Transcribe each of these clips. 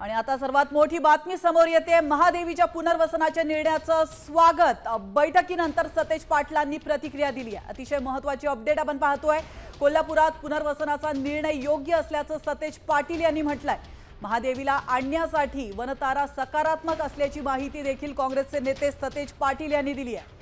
आणि आता सर्वात मोठी बातमी समोर येते. महादेवीच्या पुनर्वसनाच्या निर्णयाचं स्वागत. बैठकीनंतर सतेज पाटलांनी प्रतिक्रिया दिली आहे. अतिशय महत्वाची अपडेट आपण पाहतोय. कोल्हापुरात पुनर्वसनाचा निर्णय योग्य असल्याचं सतेज पाटील यांनी म्हटलंय. महादेवीला आणण्यासाठी वनतारा सकारात्मक असल्याची माहिती देखील काँग्रेसचे नेते सतेज पाटील यांनी दिली आहे.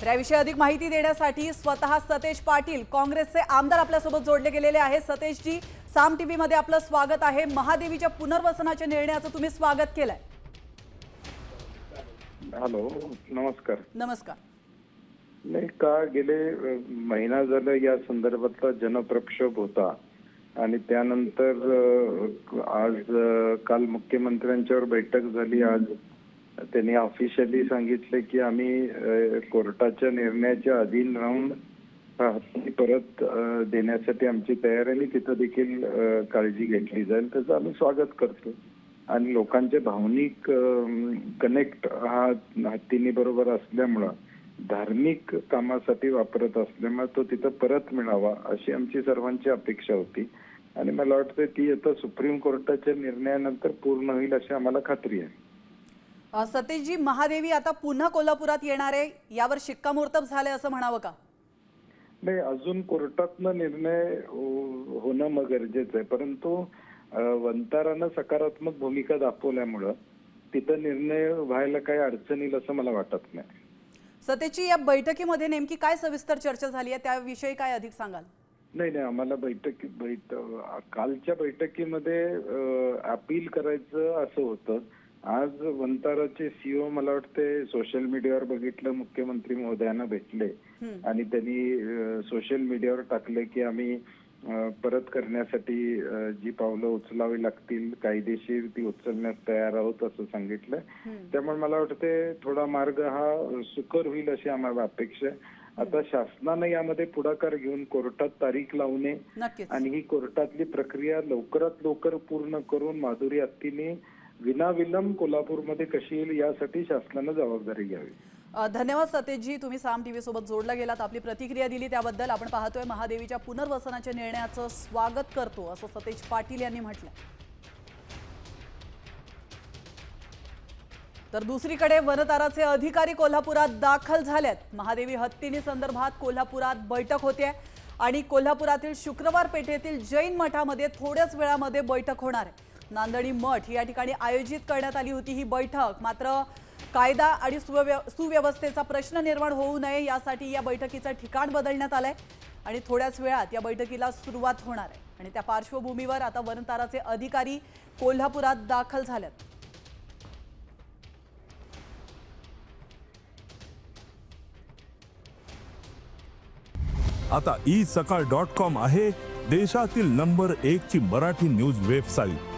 तर याविषयी अधिक माहिती देण्यासाठी स्वतः सतेज पाटील काँग्रेसचे आमदार आपल्यासोबत जोडले गेलेले आहेत. सतेशजी साम टीव्ही मध्ये आपलं स्वागत आहे. महादेवीच्या पुनर्वसनाच्या निर्णयाचं तुम्ही स्वागत केलंय. हॅलो नमस्कार. नमस्कार. नाही का गेले महिना झाला या संदर्भातला जनप्रक्षोभ होता आणि त्यानंतर आज काल मुख्यमंत्र्यांच्यावर बैठक झाली. आज त्यांनी ऑफिशियली सांगितले की आम्ही कोर्टाच्या निर्णयाच्या अधीन राहून हत्ती परत देण्यासाठी आमची तयारी आणि तिथं देखील काळजी घेतली जाईल. त्याचं आम्ही स्वागत करतो. आणि लोकांचे भावनिक कनेक्ट हा हत्तीनी बरोबर असल्यामुळं धार्मिक कामासाठी वापरत असल्यामुळे तो तिथं परत मिळावा अशी आमची सर्वांची अपेक्षा होती. आणि मला वाटतं ती आता सुप्रीम कोर्टाच्या निर्णयानंतर पूर्ण होईल अशी आम्हाला खात्री आहे. सतेशजी महादेवी आता पुन्हा कोल्हापुरात येणार आहे. यावर शिक्कामोर्तब झालंय असं म्हणावं का? नाही अजून कोर्टातनं निर्णय हो- होणं मग गरजेचं आहे. परंतु वंतारानं सकारात्मक भूमिका दाखवल्यामुळं तिथं निर्णय व्हायला काही अडचण येईल असं मला वाटत नाही. सतेजजी या बैठकीमध्ये नेमकी काय सविस्तर चर्चा झाली आहे? त्याविषयी काय अधिक सांगाल? नाही नाही आम्हाला बैठक बैठ कालच्या बैठकीमध्ये अपील करायचं असं होतं. आज वंताराचे सीओ मला वाटते सोशल मीडियावर बघितलं मुख्यमंत्री महोदयांना भेटले. आणि त्यांनी सोशल मीडियावर टाकले की आम्ही परत करण्यासाठी जी पावलं उचलावी लागतील कायदेशीर ती उचलण्यास तयार आहोत असं सांगितलं. त्यामुळे मला वाटते थोडा मार्ग हा सुकर होईल अशी आम्हाला अपेक्षा आहे. आता शासनानं यामध्ये पुढाकार घेऊन कोर्टात तारीख लावणे आणि ही कोर्टातली प्रक्रिया लवकरात लवकर पूर्ण करून माधुरी हत्तीने विनाविलंब कोल्हापूरमध्ये कशी येईल यासाठी शासनानं जबाबदारी घ्यावी. धन्यवाद सतेजजी. तुम्ही साम टीव्ही सोबत जोडला गेलात आपली प्रतिक्रिया दिली त्याबद्दल. आपण पाहतोय महादेवीच्या पुनर्वसनाच्या निर्णयाचं स्वागत करतो असं सतेज पाटील यांनी म्हटलं. तर दुसरीकडे वनताराचे अधिकारी कोल्हापुरात दाखल झाल्यात महादेवी हत्तीनी संदर्भात कोल्हापुरात बैठक होते आणि कोल्हापुरातील शुक्रवार पेठेतील जैन मठामध्ये थोड्याच वेळामध्ये बैठक होणार आहे. नांदणी मठ या ठिकाणी आयोजित करण्यात आली होती ही बैठक. मात्र कायदा आणि सुव्यव सुव्यवस्थेचा प्रश्न निर्माण होऊ नये यासाठी या बैठकीचं ठिकाण बदलण्यात आलंय आणि थोड्याच वेळात या बैठकीला सुरुवात होणार आहे. आणि त्या पार्श्वभूमीवर आता वनताराचे अधिकारी कोल्हापुरात दाखल झाल्यात आता ई सकाळ डॉट कॉम आहे देशातील नंबर एक ची मराठी न्यूज वेबसाईट.